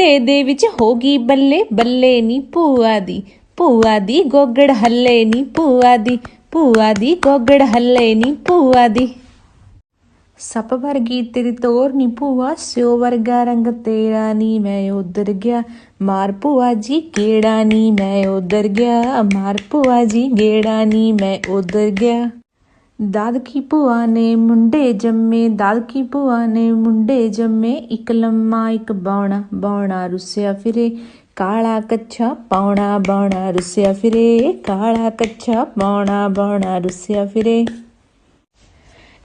ਤੇ ਦੇ ਵਿੱਚ ਹੋ ਗਈ ਬੱਲੇ ਬੱਲੇ ਨੀ ਭੂਆ ਦੀ ਭੂਆ ਦੀ ਗੋਗੜ ਹੱਲੇ ਨੀ ਭੂਆ ਦੀ ਭੂਆ ਦੀ ਗੋਗੜ ਹੱਲੇ ਨੀ ਭੂਆ ਦੀ। ਸੱਪ ਵਰਗੀ ਤੇਰੀ ਤੋਰ ਨੀ ਭੂਆ ਸਿਓ ਵਰਗਾ ਰੰਗ ਤੇਰਾ ਨੀ, ਮੈਂ ਉਧਰ ਗਿਆ, ਮਾਰ ਭੂਆ ਜੀ ਗੇੜਾ ਨੀ, ਮੈਂ ਉਧਰ ਗਿਆ, ਮਾਰ ਭੂਆ ਜੀ ਗੇੜਾ ਨੀ, ਮੈਂ ਉਧਰ ਗਿਆ। ਦਾਦਕੀ ਭੂਆ ਨੇ ਮੁੰਡੇ ਜੰਮੇ, ਦਾਦਕੀ ਭੂਆ ਨੇ ਮੁੰਡੇ ਜੰਮੇ, ਇੱਕ ਲੰਮਾ, ਇੱਕ ਬੌਣਾ ਬੌਣਾ ਰੁੱਸਿਆ ਫਿਰੇ, ਕਾਲਾ ਕੱਛਾ, ਪੌਣਾ, ਬੌਣਾ ਰੁੱਸਿਆ ਫਿਰੇ, ਕਾਲਾ ਕੱਛਾ, ਪੌਣਾ, ਬੌਣਾ ਰੁੱਸਿਆ ਫਿਰੇ।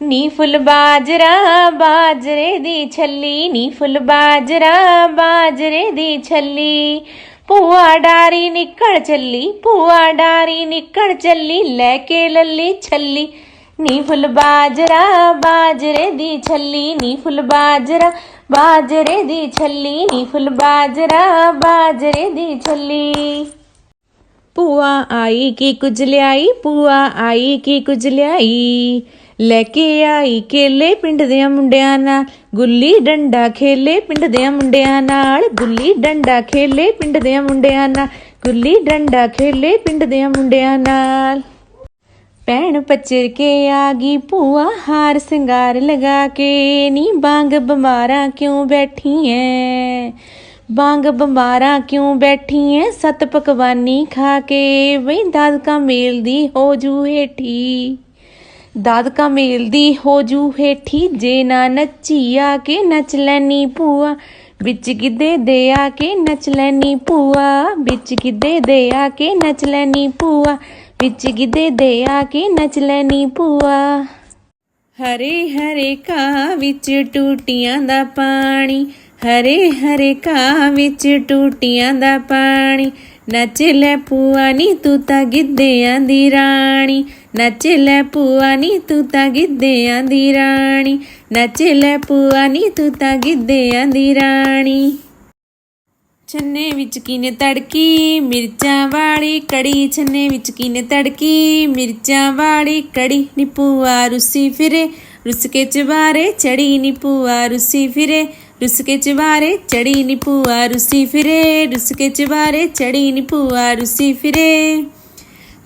ਨੀ ਫੁੱਲ ਬਾਜਰਾ, ਬਾਜਰੇ ਦੀ ਛੱਲੀ, ਨੀ ਫੁੱਲ ਬਾਜਰਾ, ਬਾਜਰੇ ਦੀ ਛੱਲੀ। ਭੂਆ ਡਾਰੀ ਨਿਕਲ ਚੱਲੀ ਭੂਆ ਡਾਰੀ ਨਿਕਲ ਚੱਲੀ ਲੈ ਕੇ ਲੱਲੀ ਛੱਲੀ। ਨੀ ਫੁੱਲ ਬਾਜਰਾ, ਬਾਜਰੇ ਦੀ ਛੱਲੀ ਨੀ ਫੁੱਲ ਬਾਜਰਾ, ਬਾਜਰੇ ਦੀ ਛੱਲੀ ਨੀ ਫੁੱਲ ਬਾਜਰਾ, ਬਾਜਰੇ ਦੀ ਛੱਲੀ। ਭੂਆ ਆਈ ਕੀ ਕੁਝ ਲਿਆਈ, ਭੂਆ ਆਈ ਕੀ ਕੁਝ ਲਿਆਈ? ਲੈ ਕੇ ਆਈ ਕੇਲੇ ਪਿੰਡ ਦੇ ਮੁੰਡਿਆਂ ਨਾਲ, ਗੁੱਲੀ ਡੰਡਾ ਖੇਲੇ ਪਿੰਡ ਦੇ ਮੁੰਡਿਆਂ ਨਾਲ, ਗੁੱਲੀ ਡੰਡਾ ਖੇਲੇ ਪਿੰਡ ਦੇ ਮੁੰਡਿਆਂ ਨਾਲ, ਗੁੱਲੀ ਡੰਡਾ ਖੇਲੇ ਪਿੰਡ ਦੇ ਮੁੰਡਿਆਂ ਨਾਲ। ਭੈਣ ਪਚਰ ਕੇ ਆ ਗਈ, ਭੂਆ ਹਾਰ ਸਿੰਗਾਰ ਲਗਾ ਕੇ। ਨੀ ਬਾਂਗ ਬਿਮਾਰਾਂ ਕਿਉਂ ਬੈਠੀ ਐ ਬਾਂਗ ਬਿਮਾਰਾਂ ਕਿਉਂ ਬੈਠੀ ਐ ਸਤ ਪਕਵਾਨੀ ਖਾ ਕੇ। ਬਈ ਦਾਦਕਾ ਮੇਲ ਦੀ ਹੋ ਜੂ ਹੇਠੀ। ਦਾਦਕਾ ਮੇਲ ਦੀ ਹੋ ਜੂ ਹੇਠੀ। ਜੇ ਨਾ ਨੱਚੀ ਆ ਕੇ ਨੱਚ ਲੈਨੀ ਭੂਆ। ਵਿੱਚ ਗਿੱਧੇ ਦੇ ਆ ਕੇ ਨੱਚ ਲੈਨੀ ਭੂਆ। ਵਿੱਚ ਗਿੱਧੇ ਦੇ ਆ ਕੇ ਨੱਚ ਲੈਨੀ ਭੂਆ। ਵਿੱਚ ਗਿੱਧੇ ਦੇ ਆ ਕੇ ਨੱਚ ਲੈਨੀ ਭੂਆ। ਹਰੇ ਹਰੇ ਘਾਹ ਵਿੱਚ ਟੂਟੀਆਂ ਦਾ ਪਾਣੀ, ਹਰੇ ਹਰੇ ਘਾਹ ਵਿੱਚ ਟੂਟੀਆਂ ਦਾ ਪਾਣੀ। ਨੱਚ ਲੈ ਪੂਆ ਨੀ ਤੂੰ ਤਾਂ ਗਿੱਧਿਆਂ ਦੀ ਰਾਣੀ। ਨੱਚ ਲੈ ਭੂਆ ਨੀ ਤੂੰ ਤਾਂ ਗਿੱਧਿਆਂ ਦੀ ਰਾਣੀ। ਨੱਚ ਲੈ ਪੂਆ ਨੀ ਤੂੰ ਤਾਂ ਗਿੱਧਿਆਂ ਦੀ ਰਾਣੀ। ਛੰਨੇ ਵਿੱਚ ਕਿਨੇ ਤੜਕੀ, ਮਿਰਚਾਂ ਵਾਲੀ ਕੜੀ, ਛੰਨੇ ਵਿੱਚ ਕਿਨੇ ਤੜਕੀ, ਮਿਰਚਾਂ ਵਾਲੀ ਕੜੀ ਨੀ ਭੂਆ ਰੁੱਸੀ ਫਿਰੇ ਰੁੱਸ ਕੇ ਚਵਾਰੇ ਚੜੀ ਨੀ ਭੂਆ ਰੁੱਸੀ ਫਿਰੇ ਰੁੱਸ ਕੇ ਚਵਾਰੇ ਚੜੀ ਨੀ ਭੂਆ ਰੁੱਸੀ ਫਿਰੇ ਰੁੱਸ ਕੇ ਚਵਾਰੇ ਚੜੀ ਨੀ ਭੂਆ ਰੁੱਸੀ ਫਿਰੇ।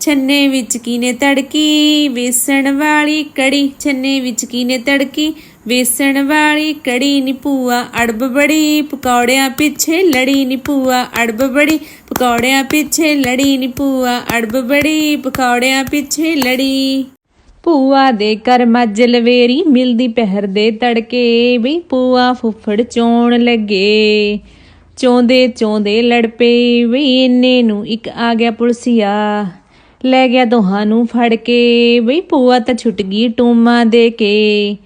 ਛੰਨੇ ਵਿੱਚ ਕੀਨੇ ਤੜਕੀ, ਵੇਸਣ ਵਾਲੀ ਕੜੀ, ਛੰਨੇ ਵਿੱਚ ਕੀਨੇ ਤੜਕੀ ਵੇਸਣ ਵਾਲੀ ਕੜੀ ਨੀ ਭੂਆ, ਅੜਬ ਬੜੀ, ਪਕੌੜਿਆਂ ਪਿੱਛੇ ਲੜੀ ਨੀ ਭੂਆ, ਅੜਬ ਬੜੀ, ਪਕੌੜਿਆਂ ਪਿੱਛੇ ਲੜੀ ਨੀ ਭੂਆ, ਅੜਬ ਬੜੀ, ਪਕੌੜਿਆਂ ਪਿੱਛੇ ਲੜੀ। ਭੂਆ ਦੇ ਕਰ ਮੱਝ ਲਵੇਰੀ, ਮਿਲਦੀ ਪਹਿਰ ਦੇ ਤੜਕੇ, ਬਈ ਭੂਆ ਫੁੱਫੜ ਚੋਣ ਲੱਗੇ। ਚੋਂਦੇ ਚੋਂਦੇ ਲੜ ਪਏ, ਬਈ ਇੰਨੇ ਨੂੰ ਇੱਕ ਆ ਗਿਆ ਪੁਲਸੀਆ। ਲੈ ਗਿਆ ਦੋਹਾਂ ਨੂੰ ਫੜ ਕੇ, ਬਈ ਭੂਆ ਤਾਂ ਛੁੱਟ ਗਈ ਟੂਮਾ ਦੇ ਕੇ।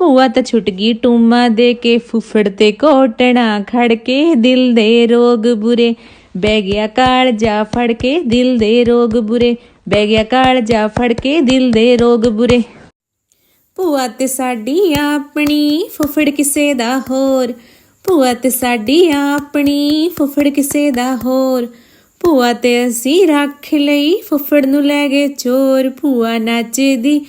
ਭੂਆ ਤਾਂ ਛੁੱਟ ਗਈ ਟੂਮਾ ਦੇ ਕੇ, ਫੁੱਫੜ ਤੇ ਕੋਟਣਾ ਖੜ ਕੇ, ਦਿਲ ਦੇ ਰੋਗ ਬੁਰੇ। ਬਹਿ ਗਿਆ ਕਾਲ ਜਾ ਫੜ ਕੇ, ਦਿਲ ਦੇ ਰੋਗ ਬੁਰੇ। ਬਹਿ ਗਿਆ ਕਾਲ ਜਾ ਫੜ ਕੇ, ਦਿਲ ਦੇ ਰੋਗ ਬੁਰੇ। ਭੂਆ ਤੇ ਸਾਡੀ ਆਪਣੀ, ਫੁੱਫੜ ਕਿਸੇ ਦਾ ਹੋਰ। ਭੂਆ ਤੇ ਸਾਡੀ ਆਪਣੀ, ਫੁੱਫੜ ਕਿਸੇ ਦਾ ਹੋਰ। ਭੂਆ ਤੇ ਅਸੀਂ ਰੱਖ ਲਈ। ਫੁੱਫੜ ਨੂੰ ਲੈ ਗਏ ਚੋਰ, ਭੂਆ ਨੱਚਦੀ,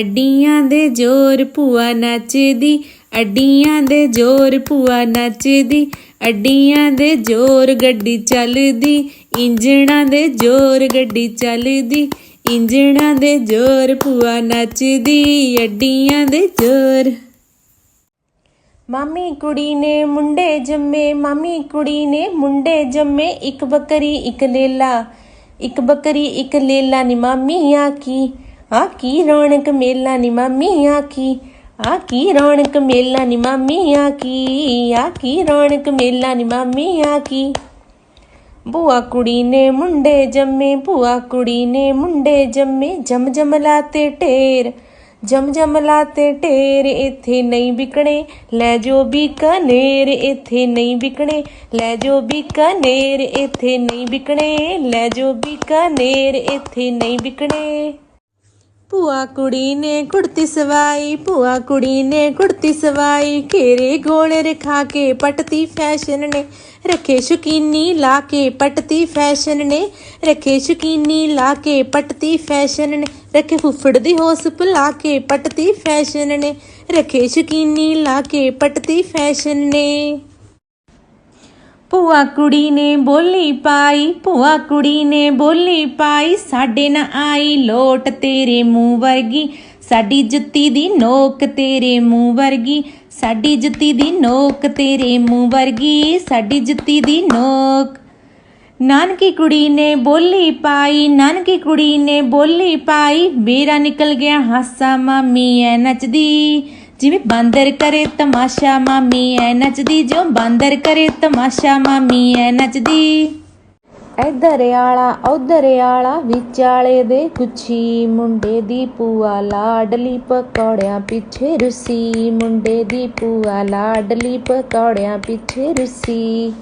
ਅੱਡੀਆਂ ਦੇ ਜ਼ੋਰ, ਭੂਆ ਨੱਚਦੀ, ਅੱਡੀਆਂ ਦੇ ਜ਼ੋਰ, ਭੂਆ ਨੱਚਦੀ, ਅੱਡੀਆਂ ਦੇ ਜ਼ੋਰ, ਗੱਡੀ ਚੱਲਦੀ, ਇੰਜਣਾਂ ਦੇ ਜ਼ੋਰ, ਗੱਡੀ ਚੱਲਦੀ, ਇੰਜਣਾਂ ਦੇ ਜ਼ੋਰ, ਭੂਆ ਨੱਚਦੀ, ਅੱਡੀਆਂ ਦੇ ਜ਼ੋਰ। ਮਾਮੀ ਕੁੜੀ ਨੇ ਮੁੰਡੇ ਜੰਮੇ, ਮਾਮੀ ਕੁੜੀ ਨੇ ਮੁੰਡੇ ਜੰਮੇ, ਇੱਕ ਬੱਕਰੀ, ਇੱਕ ਲੇਲਾ। ਇੱਕ ਬੱਕਰੀ, ਇੱਕ ਲੇਲਾ ਨੀ ਮਾਮੀ ਆਖੀ। ਆ ਕੀ ਰੌਣਕ ਮੇਲਾ ਨੀ ਮਾਮੀ ਆਖੀ। ਆ ਕੀ ਰੌਣਕ ਮੇਲਾ ਨੀ ਮਾਮੀ ਆਖੀ। ਆ ਕੀ ਰੌਣਕ ਮੇਲਾ ਨੀ ਮਾਮੀ ਆਕੀ ਭੂਆ ਕੁੜੀ ਨੇ ਮੁੰਡੇ ਜੰਮੇ, ਭੂਆ ਕੁੜੀ ਨੇ ਮੁੰਡੇ ਜੰਮੇ ਜਮ ਜਮਲਾ ਲਾਤੇ ਢੇਰ। ਜਮ ਜਮ ਲਾਤੇ ਢੇਰ ਇੱਥੇ ਨਹੀਂ ਵਿਕਣੇ ਲੈ ਜੋ ਬੀਕਾਨੇਰ ਇੱਥੇ ਨਹੀਂ ਵਿਕਣੇ ਲੈ ਜੋ ਬੀਕਾਨੇਰ ਇੱਥੇ ਨਹੀਂ ਵਿਕਣੇ ਲੈ ਜੋ ਬੀਕਾਨੇਰ ਇੱਥੇ ਨਹੀਂ ਵਿਕਣੇ ਭੂਆ ਕੁੜੀ ਨੇ ਕੁੜਤੀ ਸਵਾਈ, ਭੂਆ ਕੁੜੀ ਨੇ ਕੁੜਤੀ ਸਵਾਈ। ਘੇਰੇ ਗੋਲ ਰਖਾ ਕੇ ਪਟਤੀ ਫੈਸ਼ਨ ਨੇ, ਰੱਖੇ ਸ਼ੁਕੀਨੀ ਲਾ ਕੇ ਪਟਤੀ ਫੈਸ਼ਨ ਨੇ, ਰੱਖੇ ਸ਼ੁਕੀਨੀ ਲਾ ਕੇ ਪਟਤੀ ਫੈਸ਼ਨ ਨੇ, ਰੱਖੇ ਫੁੱਫੜ ਦੀ ਹੋਸ ਭੁਲਾ ਕੇ ਪਟਤੀ ਫੈਸ਼ਨ ਨੇ, ਰੱਖੇ ਸ਼ੁਕੀਨੀ ਲਾ ਕੇ ਪਟਤੀ ਫੈਸ਼ਨ ਨੇ। ਭੂਆ ਕੁੜੀ ਨੇ ਬੋਲੀ ਪਾਈ, ਭੂਆ ਕੁੜੀ ਨੇ ਬੋਲੀ ਪਾਈ, ਸਾਡੇ ਨਾ ਆਈ ਲੋਟ ਤੇਰੇ ਮੂੰਹ ਵਰਗੀ। ਸਾਡੀ ਜੁੱਤੀ ਦੀ ਨੋਕ ਤੇਰੇ ਮੂੰਹ ਵਰਗੀ। ਸਾਡੀ ਜੁੱਤੀ ਦੀ ਨੋਕ ਤੇਰੇ ਮੂੰਹ ਵਰਗੀ। ਸਾਡੀ ਜੁੱਤੀ ਦੀ ਨੋਕ। ਨਾਨਕੀ ਕੁੜੀ ਨੇ ਬੋਲੀ ਪਾਈ, ਨਾਨਕੀ ਕੁੜੀ ਨੇ ਬੋਲੀ ਪਾਈ। ਮੇਰਾ ਨਿਕਲ ਗਿਆ ਹਾਸਾ, ਮਾਮੀ ਐ ਨੱਚਦੀ। ਜਿਵੇਂ ਬਾਂਦਰ ਕਰੇ ਤਮਾਸ਼ਾ ਮਾਮੀ, ਐ ਨੱਚਦੀ ਜੋ ਬਾਂਦਰ ਕਰੇ ਤਮਾਸ਼ਾ ਮਾਮੀ, ਐ ਨੱਚਦੀ। ਇਧਰ ਆਲਾ ਉਧਰ ਆਲਾ ਵਿਚਾਲੇ ਦੇ ਗੁੱਛੀ ਮੁੰਡੇ ਦੀ ਪੂਆ ਲਾਡਲੀ ਪਕੌੜਿਆਂ ਪਿੱਛੇ ਰੁਸੀ, ਮੁੰਡੇ ਦੀ ਪੂਆ ਲਾਡਲੀ ਪਕੌੜਿਆਂ ਪਿੱਛੇ ਰੁਸੀ।